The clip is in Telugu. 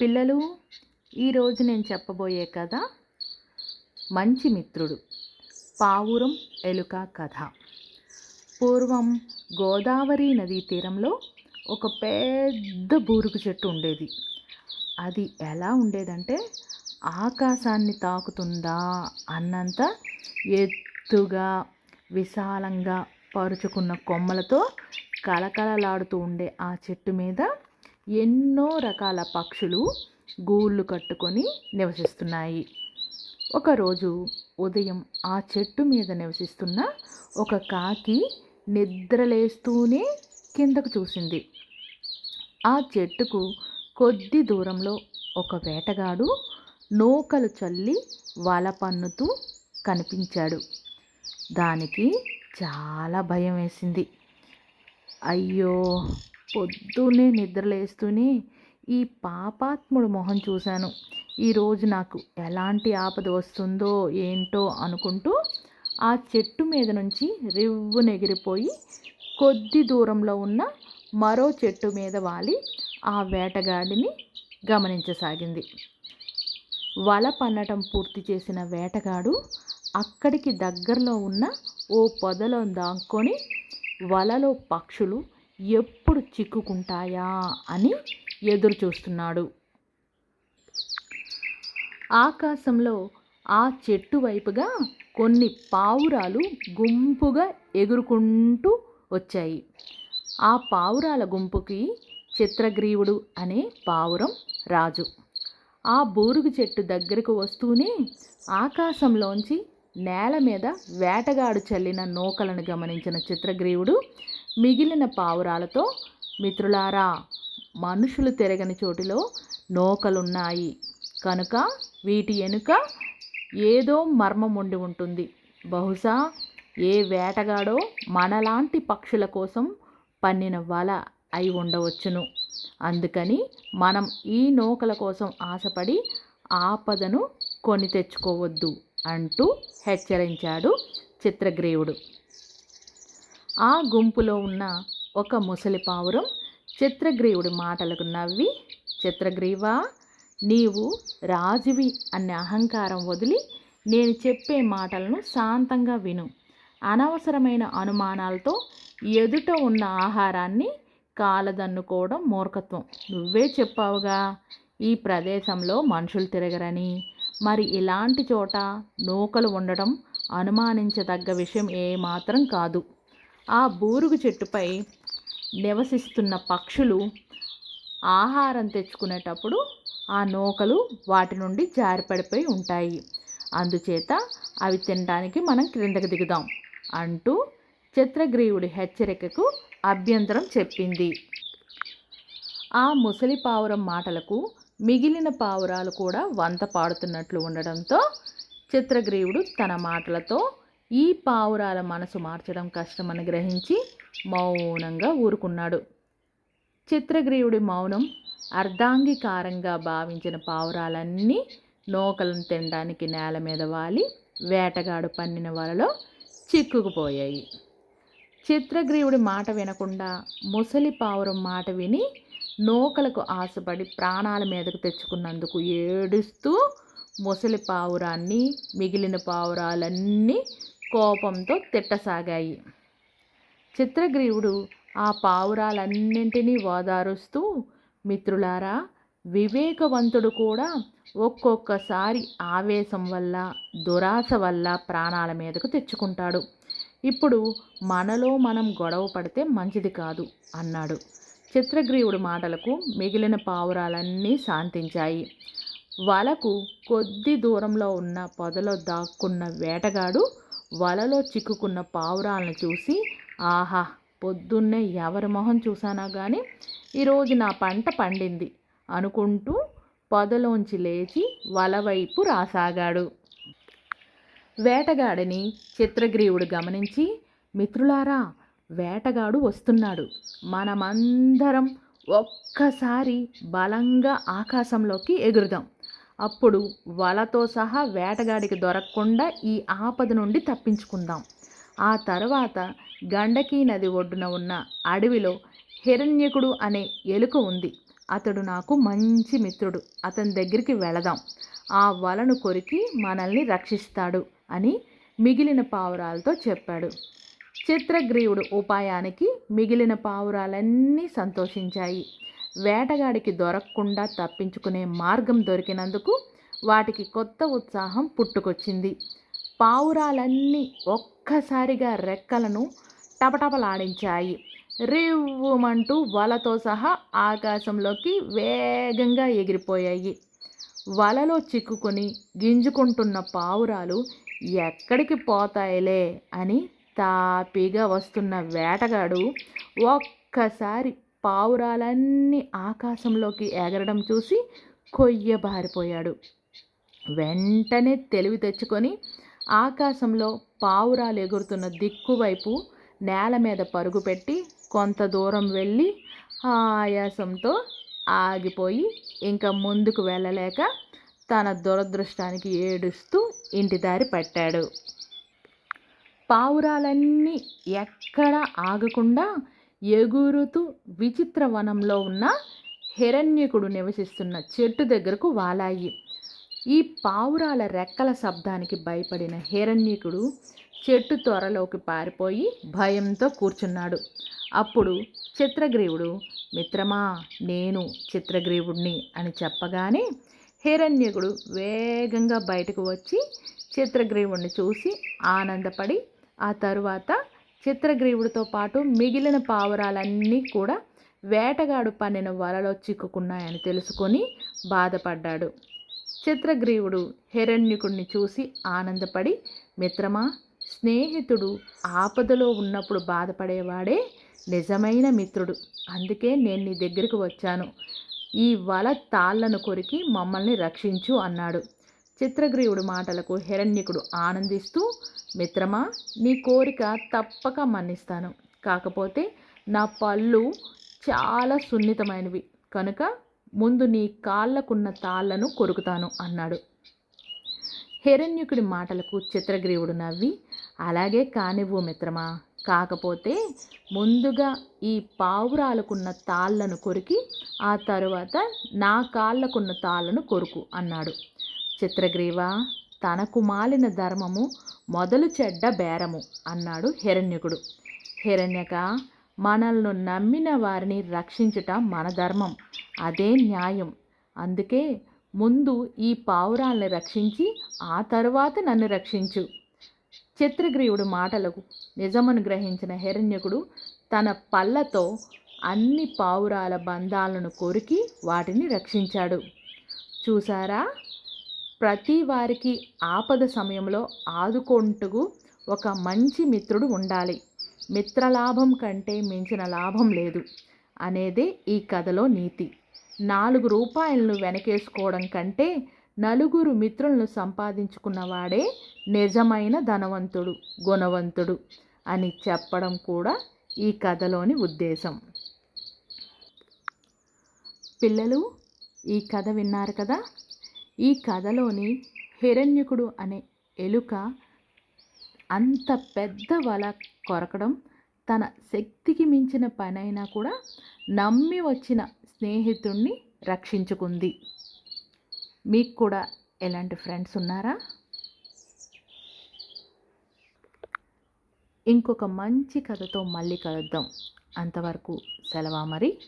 పిల్లలు ఈరోజు నేను చెప్పబోయే కథ మంచి మిత్రుడు. పావురం ఎలుక కథ. పూర్వం గోదావరి నదీ తీరంలో ఒక పెద్ద బూరుగు చెట్టు ఉండేది. అది ఎలా ఉండేదంటే ఆకాశాన్ని తాకుతుందా అన్నంత ఎత్తుగా విశాలంగా పరుచుకున్న కొమ్మలతో కళకళలాడుతూ ఉండే ఆ చెట్టు మీద ఎన్నో రకాల పక్షులు గూళ్ళు కట్టుకొని నివసిస్తున్నాయి. ఒకరోజు ఉదయం ఆ చెట్టు మీద నివసిస్తున్న ఒక కాకి నిద్రలేస్తూనే కిందకు చూసింది. ఆ చెట్టుకు కొద్ది దూరంలో ఒక వేటగాడు నూకలు చల్లి వల పన్నుతూ కనిపించాడు. దానికి చాలా భయం వేసింది. అయ్యో పొద్దున్నే నిద్రలేస్తూనే ఈ పాపాత్ముడు మొహం చూశాను. ఈరోజు నాకు ఎలాంటి ఆపద వస్తుందో ఏంటో అనుకుంటూ ఆ చెట్టు మీద నుంచి రివ్వు నెగిరిపోయి కొద్ది దూరంలో ఉన్న మరో చెట్టు మీద వాలి ఆ వేటగాడిని గమనించసాగింది. వల పన్నటం పూర్తి చేసిన వేటగాడు అక్కడికి దగ్గరలో ఉన్న ఓ పొదలో దాక్కొని వలలో పక్షులు ఎప్పుడు చిక్కుకుంటాయా అని ఎదురు చూస్తున్నాడు ఆకాశంలో ఆ చెట్టు వైపుగా కొన్ని పావురాలు గుంపుగా ఎగురుకుంటూ వచ్చాయి. ఆ పావురాల గుంపుకి చిత్రగ్రీవుడు అనే పావురం రాజు. ఆ బూరుగు చెట్టు దగ్గరకు వస్తూనే ఆకాశంలోంచి నేల మీద వేటగాడు చల్లిన నూకలను గమనించిన చిత్రగ్రీవుడు మిగిలిన పావురాలతో మిత్రులారా మనుషులు తిరగని చోటిలో నూకలున్నాయి. కనుక వీటి వెనుక ఏదో మర్మం ఉండి ఉంటుంది. బహుశా ఏ వేటగాడో మనలాంటి పక్షుల కోసం పన్నిన వల అయి ఉండవచ్చును. అందుకని మనం ఈ నూకల కోసం ఆశపడి ఆపదను కొని తెచ్చుకోవద్దు అంటూ హెచ్చరించాడు చిత్రగ్రీవుడు ఆ గుంపులో ఉన్న ఒక ముసలి పావురం చిత్రగ్రీవుడి మాటలకు నవ్వి చిత్రగ్రీవా నీవు రాజువి అనే అహంకారం వదిలి నేను చెప్పే మాటలను శాంతంగా విను. అనవసరమైన అనుమానాలతో ఎదుట ఉన్న ఆహారాన్ని కాలదన్నుకోవడం మూర్ఖత్వం. నువ్వే చెప్పావుగా ఈ ప్రదేశంలో మనుషులు తిరగరని. మరి ఇలాంటి చోట నూకలు ఉండడం అనుమానించదగ్గ విషయం ఏమాత్రం కాదు. ఆ బూరుగు చెట్టుపై నివసిస్తున్న పక్షులు ఆహారం తెచ్చుకునేటప్పుడు ఆ నూకలు వాటి నుండి జారిపడిపోయి ఉంటాయి. అందుచేత అవి తినడానికి మనం క్రిందకి దిగుదాం అంటూ చిత్రగ్రీవుడి హెచ్చరికకు అభ్యంతరం చెప్పింది. ఆ ముసలి పావురం మాటలకు మిగిలిన పావురాలు కూడా వంత పాడుతున్నట్లు ఉండడంతో చిత్రగ్రీవుడు తన మాటలతో ఈ పావురాల మనసు మార్చడం కష్టమని గ్రహించి మౌనంగా ఊరుకున్నాడు. చిత్రగ్రీవుడి మౌనం అర్ధాంగీకారంగా భావించిన పావురాలన్నీ నూకలను తినడానికి నేల మీద వాలి వేటగాడు పన్నిన వలలో చిక్కుకుపోయాయి. చిత్రగ్రీవుడి మాట వినకుండా ముసలి పావురం మాట విని నూకలకు ఆశపడి ప్రాణాల మీదకు తెచ్చుకున్నందుకు ఏడుస్తూ ముసలి పావురాన్ని మిగిలిన పావురాలన్నీ కోపంతో తిట్టసాగాయి. చిత్రగ్రీవుడు ఆ పావురాలన్నింటినీ ఓదారుస్తూ మిత్రులారా వివేకవంతుడు కూడా ఒక్కొక్కసారి ఆవేశం వల్ల దురాశ వల్ల ప్రాణాల మీదకు తెచ్చుకుంటాడు. ఇప్పుడు మనలో మనం గొడవ పడితే మంచిది కాదు అన్నాడు. చిత్రగ్రీవుడి మాటలకు మిగిలిన పావురాలన్నీ శాంతించాయి. వలకు కొద్ది దూరంలో ఉన్న పొదలో దాక్కున్న వేటగాడు వలలో చిక్కుకున్న పావురాలను చూసి ఆహా పొద్దున్నే ఎవరి మొహం చూసానా కానీ ఈరోజు నా పంట పండింది అనుకుంటూ పొదలోంచి లేచి వలవైపు రాసాగాడు. వేటగాడిని చిత్రగ్రీవుడు గమనించి మిత్రులారా వేటగాడు వస్తున్నాడు. మనమందరం ఒక్కసారి బలంగా ఆకాశంలోకి ఎగురుదాం. అప్పుడు వలతో సహా వేటగాడికి దొరకకుండా ఈ ఆపద నుండి తప్పించుకుందాం. ఆ తర్వాత గండకీ నది ఒడ్డున ఉన్న అడవిలో హిరణ్యకుడు అనే ఎలుక ఉంది. అతడు నాకు మంచి మిత్రుడు. అతని దగ్గరికి వెళదాం. ఆ వలను కొరికి మనల్ని రక్షిస్తాడు అని మిగిలిన పావురాలతో చెప్పాడు. చిత్రగ్రీవుడు ఉపాయానికి మిగిలిన పావురాలన్నీ సంతోషించాయి. వేటగాడికి దొరకకుండా తప్పించుకునే మార్గం దొరికినందుకు వాటికి కొత్త ఉత్సాహం పుట్టుకొచ్చింది. పావురాలన్నీ ఒక్కసారిగా రెక్కలను టపటపలాడించాయి. రివ్వుమంటూ వలతో సహా ఆకాశంలోకి వేగంగా ఎగిరిపోయాయి. వలలో చిక్కుకొని గింజుకుంటున్న పావురాలు ఎక్కడికి పోతాయిలే అని తాపీగా వస్తున్న వేటగాడు ఒక్కసారి పావురాలన్నీ ఆకాశంలోకి ఎగరడం చూసి కొయ్యబారిపోయాడు వెంటనే తెలివి తెచ్చుకొని ఆకాశంలో పావురాలు ఎగురుతున్న దిక్కువైపు నేల మీద పరుగు పెట్టి కొంత దూరం వెళ్ళి ఆయాసంతో ఆగిపోయి ఇంకా ముందుకు వెళ్ళలేక తన దురదృష్టానికి ఏడుస్తూ ఇంటి దారి పట్టాడు. పావురాలన్నీ ఎక్కడ ఆగకుండా ఎగురుతూ విచిత్ర వనంలో ఉన్న హిరణ్యకుడు నివసిస్తున్న చెట్టు దగ్గరకు వాలాయి. ఈ పావురాల రెక్కల శబ్దానికి భయపడిన హిరణ్యకుడు చెట్టు త్వరలోకి పారిపోయి భయంతో కూర్చున్నాడు. అప్పుడు చిత్రగ్రీవుడు మిత్రమా నేను చిత్రగ్రీవుడిని అని చెప్పగానే హిరణ్యకుడు వేగంగా బయటకు వచ్చి చిత్రగ్రీవుడిని చూసి ఆనందపడి ఆ తరువాత చిత్రగ్రీవుడితో పాటు మిగిలిన పావురాలన్నీ కూడా వేటగాడు పన్నిన వలలో చిక్కుకున్నాయని తెలుసుకొని బాధపడ్డాడు. చిత్రగ్రీవుడు హిరణ్యుకుడిని చూసి ఆనందపడి మిత్రమా స్నేహితుడు ఆపదలో ఉన్నప్పుడు బాధపడేవాడే నిజమైన మిత్రుడు. అందుకే నేను నీ దగ్గరికి వచ్చాను. ఈ వల తాళ్ళను కొరికి మమ్మల్ని రక్షించు అన్నాడు. చిత్రగ్రీవుడు మాటలకు హిరణ్యకుడు ఆనందిస్తూ మిత్రమా నీ కోరిక తప్పక మన్నిస్తాను. కాకపోతే నా పళ్ళు చాలా సున్నితమైనవి. కనుక ముందు నీ కాళ్ళకున్న తాళ్ళను కొరుకుతాను అన్నాడు. హిరణ్యకుడి మాటలకు చిత్రగ్రీవుడు నవ్వి అలాగే కానివ్వు మిత్రమా. కాకపోతే ముందుగా ఈ పావురాలకున్న తాళ్ళను కొరికి ఆ తరువాత నా కాళ్ళకున్న తాళ్ళను కొరుకు అన్నాడు. చిత్రగ్రీవ తనకు మాలిన ధర్మము మొదలు చెడ్డ బేరము అన్నాడు హిరణ్యకుడు. హిరణ్యక మనల్ని నమ్మిన వారిని రక్షించుట మన ధర్మం అదే న్యాయం. అందుకే ముందు ఈ పావురాల్ని రక్షించి ఆ తరువాత నన్ను రక్షించు. చిత్రగ్రీవుడు మాటలకు నిజమును గ్రహించిన హిరణ్యకుడు తన పళ్ళతో అన్ని పావురాల బంధాలను కొరికి వాటిని రక్షించాడు. చూసారా ప్రతి వారికి ఆపద సమయంలో ఆదుకుంటూ ఒక మంచి మిత్రుడు ఉండాలి. మిత్రలాభం కంటే మించిన లాభం లేదు అనేదే ఈ కథలో నీతి. నాలుగు రూపాయలను వెనకేసుకోవడం కంటే నలుగురు మిత్రులను సంపాదించుకున్నవాడే నిజమైన ధనవంతుడు గుణవంతుడు అని చెప్పడం కూడా ఈ కథలోని ఉద్దేశం. పిల్లలు ఈ కథ విన్నారు కదా? ఈ కథలోని హిరణ్యకుడు అనే ఎలుక అంత పెద్ద వల కొరకడం తన శక్తికి మించిన పనైనా కూడా నమ్మి వచ్చిన స్నేహితుణ్ణి రక్షించుకుంది. మీకు కూడా ఎలాంటి ఫ్రెండ్స్ ఉన్నారా? ఇంకొక మంచి కథతో మళ్ళీ కలుద్దాం. అంతవరకు సెలవా మరి?